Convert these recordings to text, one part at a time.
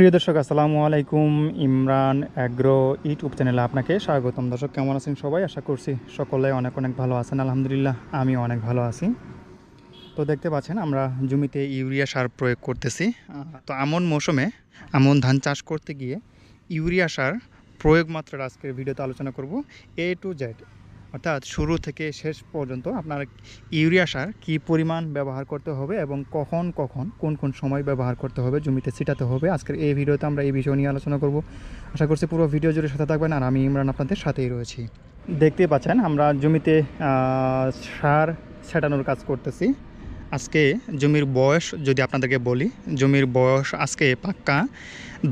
প্রিয় দর্শক, আসসালামু আলাইকুম। ইমরান অ্যাগ্রো ইউটিউব চ্যানেলে আপনাকে স্বাগতম। দর্শক, কেমন আছেন সবাই? আশা করছি সকলে অনেক অনেক ভালো আছেন। আলহামদুলিল্লাহ আমি অনেক ভালো আছি। তো দেখতে পাচ্ছেন, আমরা জমিতে ইউরিয়া সার প্রয়োগ করতেছি। তো আমন মৌসুমে আমন ধান চাষ করতে গিয়ে ইউরিয়া সার প্রয়োগ মাত্রার আজকের ভিডিওতে আলোচনা করব। এ টু জেড অর্থাৎ শুরু থেকে শেষ পর্যন্ত আপনার ইউরিয়া সার কী পরিমাণ ব্যবহার করতে হবে এবং কখন কখন, কোন কোন সময় ব্যবহার করতে হবে, জমিতে ছিটাতে হবে, আজকের এই ভিডিওতে আমরা এই বিষয় নিয়ে আলোচনা করব। আশা করছি পুরো ভিডিও জুড়ে সাথে থাকবেন আর আমি ইমরান আপনাদের সাথেই রয়েছি। দেখতে পাচ্ছেন আমরা জমিতে সার ছেটানোর কাজ করতেছি। আজকে জমির বয়স যদি আপনাদেরকে বলি, জমির বয়স আজকে পাক্কা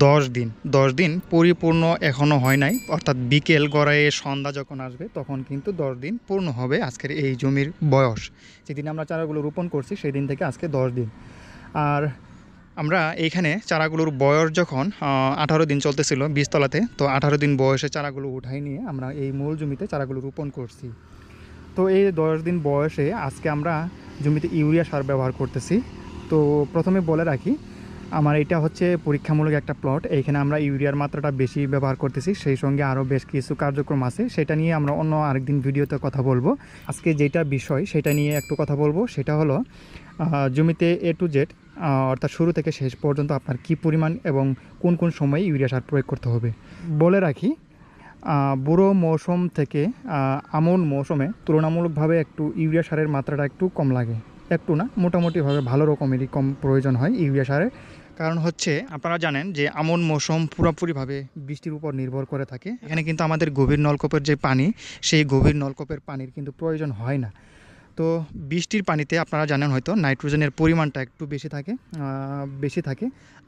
দশ দিন। দশ দিন পরিপূর্ণ এখনও হয় নাই। অর্থাৎ বিকেল গড়াইয়ে সন্ধ্যা যখন আসবে, তখন কিন্তু দশ দিন পূর্ণ হবে আজকের এই জমির বয়স। যেদিন আমরা চারাগুলো রোপণ করছি সেই দিন থেকে আজকে দশ দিন। আর আমরা এইখানে চারাগুলোর বয়স যখন আঠারো দিন চলতেছিল বীজতলাতে, তো আঠারো দিন বয়সে চারাগুলো উঠাই নিয়ে আমরা এই মূল জমিতে চারাগুলো রোপণ করছি। তো এই দশ দিন বয়সে আজকে আমরা জমিতে ইউরিয়া সার ব্যবহার করতেছি। তো প্রথমে বলে রাখি, আমার এটা হচ্ছে পরীক্ষামূলক একটা প্লট এইখানে আমরা ইউরিয়ার মাত্রাটা বেশি ব্যবহার করতেছি, সেই সঙ্গে আরও বেশ কিছু কার্যক্রম আছে। সেটা নিয়ে আমরা অন্য আরেকদিন ভিডিওতে কথা বলব। আজকে যেটা বিষয়, সেটা নিয়ে একটু কথা বলব। সেটা হলো জমিতে এ টু জেড অর্থাৎ শুরু থেকে শেষ পর্যন্ত আপনার কি পরিমাণ এবং কোন কোন সময়ে ইউরিয়া সার প্রয়োগ করতে হবে। বলে রাখি বুড়ো মৌসুম থেকে আমন মৌসুমে তুলনামূলকভাবে একটু ইউরিয়া সারের মাত্রাটা একটু কম লাগে। একটু না, মোটামুটিভাবে ভালো রকমেরই কম প্রয়োজন হয় ইউরিয়া সারের। কারণ হচ্ছে, আপনারা জানেন যে আমন মৌসুম পুরোপুরিভাবে বৃষ্টির উপর নির্ভর করে থাকে। এখানে কিন্তু আমাদের গভীর নলকূপের যে পানি, সেই গভীর নলকূপের পানির কিন্তু প্রয়োজন হয় না। তো বৃষ্টির পানিতে আপনারা জানেন হয়তো, নাইট্রোজেনের পরিমাণটা একটু বেশি থাকে বেশি থাকে।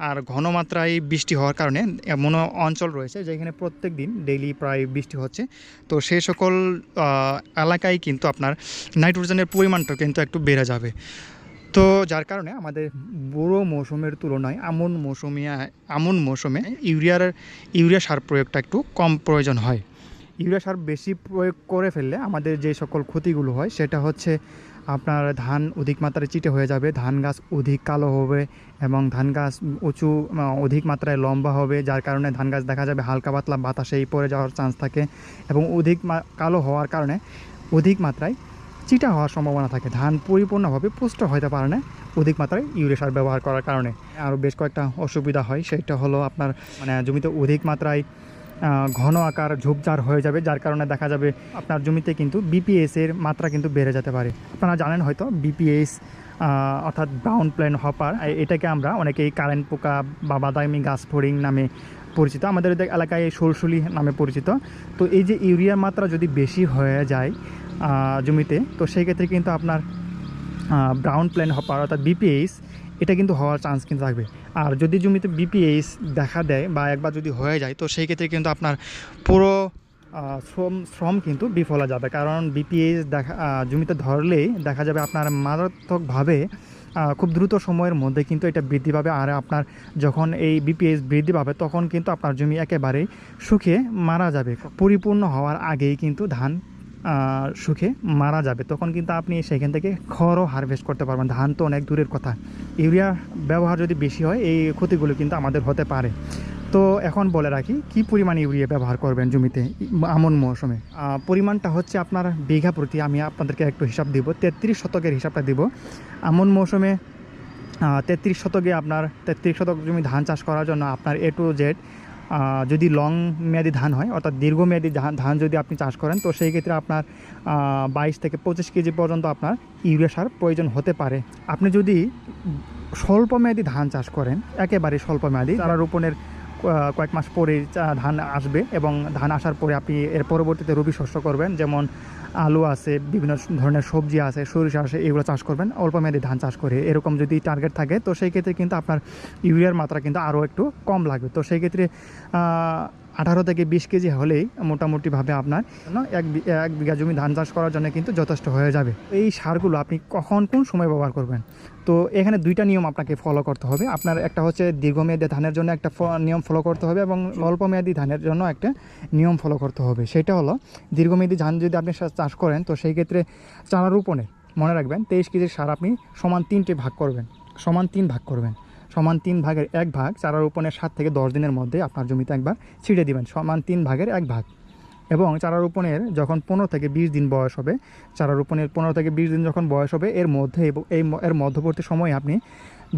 আর ঘনমাত্রায় বৃষ্টি হওয়ার কারণে এমন অঞ্চল রয়েছে যেখানে প্রত্যেক দিন ডেইলি প্রায় বৃষ্টি হচ্ছে। তো সেই সকল এলাকায় কিন্তু আপনার নাইট্রোজেনের পরিমাণটা কিন্তু একটু বেড়ে যাবে। তো যার কারণে আমাদের বুড়ো মৌসুমের তুলনায় আমন মৌসুমে আমন মৌসুমে ইউরিয়ার, ইউরিয়া সার প্রয়োগটা একটু কম প্রয়োজন হয়। ইউরিয়া সার বেশি প্রয়োগ করে ফেললে আমাদের যে সকল ক্ষতিগুলো হয়, সেটা হচ্ছে আপনার ধান অধিক মাত্রায় চিটে হয়ে যাবে, ধান গাছ অধিক কালো হবে এবং ধান গাছ উঁচু অধিক মাত্রায় লম্বা হবে, যার কারণে ধান গাছ দেখা যাবে হালকা পাতলা বাতাসেই পড়ে যাওয়ার চান্স থাকে এবং অধিক কালো হওয়ার কারণে অধিক মাত্রায় চিটা হওয়ার সম্ভাবনা থাকে। ধান পরিপূর্ণভাবে পুষ্ট হতে পারে না অধিক মাত্রায় ইউরিয়া সার ব্যবহার করার কারণে। আরও বেশ কয়েকটা অসুবিধা হয়, সেটা হলো আপনার মানে জমিতে অধিক মাত্রায় ঘন আকার ঝোপঝাড় হয়ে যাবে, যার কারণে দেখা যাবে আপনার জমিতে কিন্তু বিপিএস এর মাত্রা কিন্তু বেড়ে যেতে পারে। আপনারা জানেন হয়তো বিপিএস অর্থাৎ ব্রাউন প্লেন হপার এটাকে আমরা অনেকেই কারেন্ট পোকা বা বাদামি গাছ ফড়িং নামে পরিচিত। আমাদের এলাকায় সুলসুলি নামে পরিচিত। তো এই যে ইউরিয়ার মাত্রা যদি বেশি হয়ে যায় জমিতে, তো সেই ক্ষেত্রে কিন্তু আপনার ব্রাউন প্লেন হপার অর্থাৎ বিপিএইচ এটা কিন্তু হওয়ার চান্স কিন্তু থাকবে। আর যদি জমিতে বিপিএইচ দেখা দেয় বা একবার যদি হয়ে যায়, তো সেই ক্ষেত্রে কিন্তু আপনার পুরো শ্রম শ্রম কিন্তু বিফলে যাবে। কারণ বিপিএইচ দেখা জমিতে ধরলেই দেখা যাবে আপনার মারাত্মকভাবে খুব দ্রুত সময়ের মধ্যে কিন্তু এটা বৃদ্ধি পাবে। আর আপনার যখন এই বিপিএস বৃদ্ধি পাবে, তখন কিন্তু আপনার জমি একেবারেই শুকিয়ে মারা যাবে। পরিপূর্ণ হওয়ার আগেই কিন্তু ধান শুকে মারা যাবে, তখন কিন্তু আপনি সেখান থেকে খড়ও হারভেস্ট করতে পারবেন। ধান তো অনেক দূরের কথা। ইউরিয়া ব্যবহার যদি বেশি হয়, এই ক্ষতিগুলো কিন্তু আমাদের হতে পারে। তো এখন বলে রাখি, কি পরিমাণ ইউরিয়া ব্যবহার করবেন জমিতে আমন মৌসুমে? পরিমাণটা হচ্ছে আপনার বিঘা প্রতি, আমি আপনাদেরকে একটু হিসাব দিব, তেত্রিশ শতকের হিসাবটা দিব। আমন মৌসুমে তেত্রিশ শতকে আপনার, তেত্রিশ শতক জমি ধান চাষ করার জন্য আপনার এ টু জেড যদি লং মেয়াদি ধান হয়, অর্থাৎ দীর্ঘমেয়াদী ধান ধান যদি আপনি চাষ করেন, তো সেই ক্ষেত্রে আপনার বাইশ থেকে পঁচিশ কেজি পর্যন্ত আপনার ইউরিয়া সার প্রয়োজন হতে পারে। আপনি যদি স্বল্প মেয়াদি ধান চাষ করেন, একেবারে স্বল্প মেয়াদি তারা রোপণের কয়েক মাস পরে ধান আসবে এবং ধান আসার পরে আপনি এর পরবর্তীতে রবি শস্য করবেন। যেমন আলু আছে, বিভিন্ন ধরনের সবজি আছে, সরিষা আছে, এগুলো চাষ করবেন। অল্প মেয়াদে ধান চাষ করে এরকম যদি টার্গেট থাকে, তো সেই ক্ষেত্রে কিন্তু আপনার ইউরিয়ার মাত্রা কিন্তু আরও একটু কম লাগবে। তো সেই ক্ষেত্রে আঠারো থেকে বিশ কেজি হলেই মোটামুটিভাবে আপনার এক এক বিঘা জমি ধান চাষ করার জন্য কিন্তু যথেষ্ট হয়ে যাবে। এই সারগুলো আপনি কখন কোন সময় ব্যবহার করবেন? তো এখানে দুইটা নিয়ম আপনাকে ফলো করতে হবে। আপনার একটা হচ্ছে দীর্ঘমেয়াদী ধানের জন্য একটা নিয়ম ফলো করতে হবে এবং অল্পমেয়াদী ধানের জন্য একটা নিয়ম ফলো করতে হবে। সেটা হলো দীর্ঘমেয়াদী ধান যদি আপনি চাষ করেন, তো সেই ক্ষেত্রে চারা রোপণে মনে রাখবেন, তেইশ কেজির সার আপনি সমান তিনটে ভাগ করবেন, সমান তিন ভাগ করবেন। সমান তিন ভাগের এক ভাগ চারা রোপণের সাত থেকে দশ দিনের মধ্যে আপনার জমিতে একবার ছিঁড়ে দিবেন, সমান তিন ভাগের এক ভাগ। এবং চারা রোপণের যখন পনেরো থেকে বিশ দিন বয়স হবে চারা রোপণের পনেরো থেকে বিশ দিন যখন বয়স হবে, এর মধ্যে এবং এই এর মধ্যবর্তী সময়ে আপনি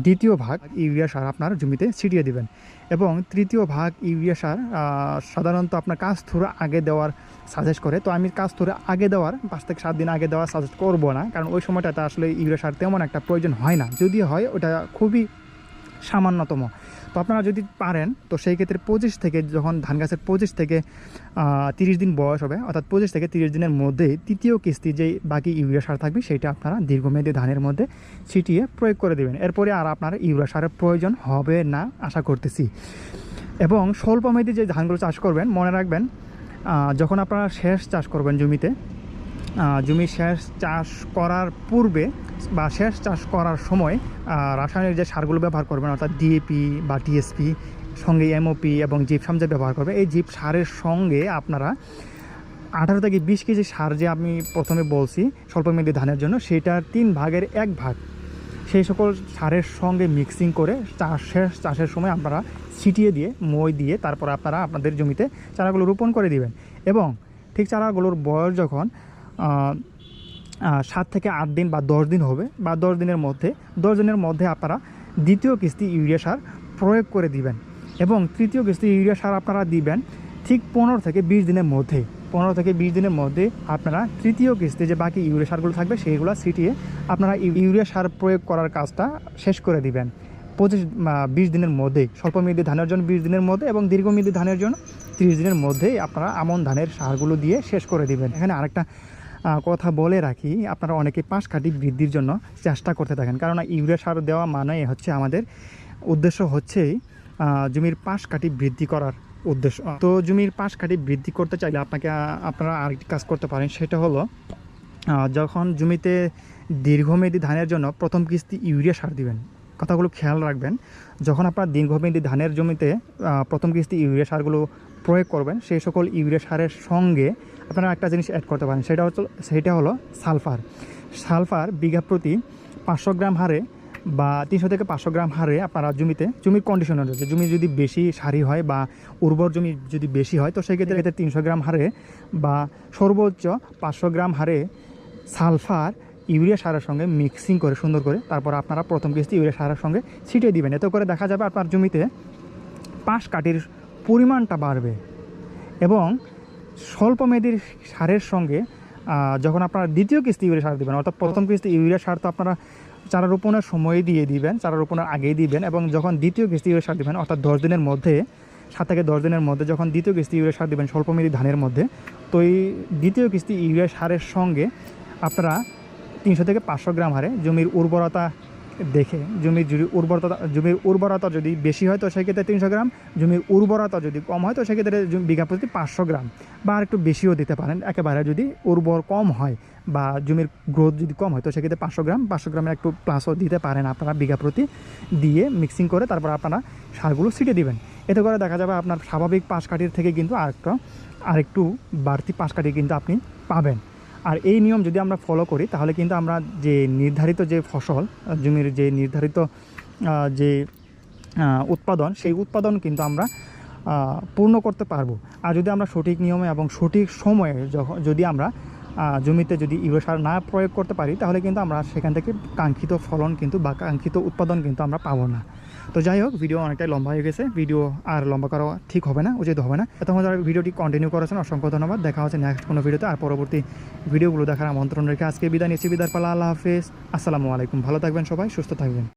দ্বিতীয় ভাগ ইউরিয়া সার আপনার জমিতে ছিটিয়ে দিবেন। এবং তৃতীয় ভাগ ইউরিয়া সার সাধারণত আপনার কাজ থুরা আগে দেওয়ার সাজেস্ট করে। তো আমি কাজ থুরা আগে দেওয়ার, পাঁচ থেকে সাত দিন আগে দেওয়ার সাজেস্ট করব না, কারণ ওই সময়টাতে আসলে ইউরিয়া সার তেমন একটা প্রয়োজন হয় না। যদি হয়, ওটা খুবই সামান্যতম। তো আপনারা যদি পারেন, তো সেই ক্ষেত্রে পঁচিশ থেকে যখন ধান গাছের পঁচিশ থেকে তিরিশ দিন বয়স হবে, অর্থাৎ পঁচিশ থেকে তিরিশ দিনের মধ্যে তৃতীয় কিস্তি যেই বাকি ইউরিয়া সার থাকবে, সেটা আপনারা দীর্ঘমেয়াদী ধানের মধ্যে ছিটিয়ে প্রয়োগ করে দেবেন। এরপরে আর আপনার ইউরিয়া সারের প্রয়োজন হবে না, আশা করতেছি। এবং স্বল্পমেয়াদী যে ধানগুলো চাষ করবেন, মনে রাখবেন যখন আপনারা শেষ চাষ করবেন জমিতে জমি শেষ চাষ করার পূর্বে বা শেষ চাষ করার সময় রাসায়নিক যে সারগুলো ব্যবহার করবেন, অর্থাৎ ডিএপি বা টিএসপি সঙ্গে এমওপি এবং জিপসাম যে ব্যবহার করবে এই জিপ সারের সঙ্গে আপনারা আঠারো থেকে বিশ কেজি সার যে আমি প্রথমে বলছি, স্বল্পমেয়াদী ধানের জন্য সেটার তিন ভাগের এক ভাগ। সেই সকল সারের সঙ্গে মিক্সিং করে চাষ শেষ চাষের সময় আপনারা ছিটিয়ে দিয়ে, মই দিয়ে তারপর আপনারা আপনাদের জমিতে চারাগুলো রোপণ করে দিবেন। এবং ঠিক চারাগুলোর বয়স যখন সাত থেকে আট দিন বা দশ দিন হবে বা দশ দিনের মধ্যে, দশ দিনের মধ্যে আপনারা দ্বিতীয় কিস্তি ইউরিয়া সার প্রয়োগ করে দিবেন। এবং তৃতীয় কিস্তি ইউরিয়া সার আপনারা দিবেন ঠিক পনেরো থেকে বিশ দিনের মধ্যে। পনেরো থেকে বিশ দিনের মধ্যে আপনারা তৃতীয় কিস্তি যে বাকি ইউরিয়া সারগুলো থাকবে সেইগুলো ছিটিয়ে আপনারা ইউ- ইউরিয়া সার প্রয়োগ করার কাজটা শেষ করে দিবেন। পঁচিশ বিশ দিনের মধ্যেই স্বল্পমেয়াদী ধানের জন্য বিশ দিনের মধ্যে এবং দীর্ঘমেয়াদী ধানের জন্য তিরিশ দিনের মধ্যেই আপনারা আমন ধানের সারগুলো দিয়ে শেষ করে দিবেন। এখানে আরেকটা কথা বলে রাখি আপনারা অনেকে পাশ কাটি বৃদ্ধির জন্য চেষ্টা করতে থাকেন। কারণ ইউরিয়া সার দেওয়া মানে হচ্ছে আমাদের উদ্দেশ্য হচ্ছেই আহ, জমির পাশ কাটি বৃদ্ধি করার উদ্দেশ্য। তো জমির পাশ কাটি বৃদ্ধি করতে চাইলে আপনাকে আপনারা আরেকটি কাজ করতে পারেন সেটা হলো যখন জমিতে দীর্ঘমেয়াদী ধানের জন্য প্রথম কিস্তি ইউরিয়া সার দিবেন কথাগুলো খেয়াল রাখবেন যখন আপনার দীর্ঘমেয়াদী ধানের জমিতে প্রথম কিস্তি ইউরিয়া সারগুলো প্রয়োগ করবেন সেই সকল ইউরিয়া সারের সঙ্গে আপনারা একটা জিনিস অ্যাড করতে পারেন, সেটা হচ্ছে, সেটা হলো সালফার। সালফার বিঘা প্রতি পাঁচশো গ্রাম হারে বা তিনশো থেকে পাঁচশো গ্রাম হারে আপনারা জমিতে জমির কন্ডিশন রয়েছে জমি যদি বেশি সারি হয় বা উর্বর জমি যদি বেশি হয়, তো সেক্ষেত্রে ক্ষেত্রে তিনশো গ্রাম হারে বা সর্বোচ্চ পাঁচশো গ্রাম হারে সালফার ইউরিয়া সারের সঙ্গে মিক্সিং করে, সুন্দর করে তারপর আপনারা প্রথম কিস্তি ইউরিয়া সারের সঙ্গে ছিটিয়ে দিবেন। এতে করে দেখা যাবে আপনার জমিতে পাশ কাটির পরিমাণটা বাড়বে এবং স্বল্পমেয়াদীর সারের সঙ্গে যখন আপনারা দ্বিতীয় কিস্তি ইউরিয়া সার দিবেন, অর্থাৎ প্রথম কিস্তি ইউরিয়া সার তো আপনারা চারা রোপণের সময় দিয়ে দিবেন চারা রোপণের আগেই দিবেন এবং যখন দ্বিতীয় কিস্তি ইউরিয়া সার দিবেন, অর্থাৎ দশ দিনের মধ্যে, সাত থেকে দশ দিনের মধ্যে যখন দ্বিতীয় কিস্তি ইউরিয়া সার দিবেন, স্বল্পমেয়াদী ধানের মধ্যে, তো এই দ্বিতীয় কিস্তি ইউরিয়া সারের সঙ্গে আপনারা তিনশো থেকে পাঁচশো গ্রাম হারে জমির উর্বরতা দেখে জমির যদি উর্বরতা, জমির উর্বরতা যদি বেশি হয় তো সেক্ষেত্রে তিনশো গ্রাম, জমির উর্বরতা যদি কম হয় তো সেক্ষেত্রে বিঘা প্রতি পাঁচশো গ্রাম বা আর একটু বেশিও দিতে পারেন। একেবারে যদি উর্বর কম হয় বা জমির গ্রোথ যদি কম হয় তো সেক্ষেত্রে পাঁচশো গ্রাম, পাঁচশো গ্রামের একটু প্লাসও দিতে পারেন আপনারা বিঘা প্রতি দিয়ে মিক্সিং করে তারপর আপনারা সারগুলো ছিটে দিবেন। এতে করে দেখা যাবে আপনার স্বাভাবিক পাশ কাঠির থেকে কিন্তু আরেকটা, আরেকটু বাড়তি পাশ কাঠি কিন্তু আপনি পাবেন। আর এই নিয়ম যদি আমরা ফলো করি, তাহলে কিন্তু আমরা যে নির্ধারিত যে ফসল জমির যে নির্ধারিত যে উৎপাদন, সেই উৎপাদন কিন্তু আমরা পূর্ণ করতে পারব। আর যদি আমরা সঠিক নিয়মে এবং সঠিক সময়ে যখন যদি আমরা জমিতে যদি ইউরিয়া সার না প্রয়োগ করতে পারি, তাহলে কিন্তু আমরা সেখান থেকে কাঙ্ক্ষিত ফলন কিন্তু বা কাঙ্ক্ষিত উৎপাদন কিন্তু আমরা পাবো না। তো যাই হোক, ভিডিও অনেকটাই লম্বা হয়ে গেছে। ভিডিও আর লম্বা করা ঠিক হবে না, উচিত হবে না। এতক্ষণ যারা ভিডিওটি কন্টিনিউ করেছেন, অসংখ্য ধন্যবাদ। দেখা হচ্ছে নেক্সট কোনো ভিডিওতে। আর পরবর্তী ভিডিওগুলো দেখার আমন্ত্রণ রেখে আজকে বিদায় নিচ্ছি। বিদার পালা, আল্লাহ হাফেজ। আসসালামু আলাইকুম। ভালো থাকবেন সবাই, সুস্থ থাকবেন।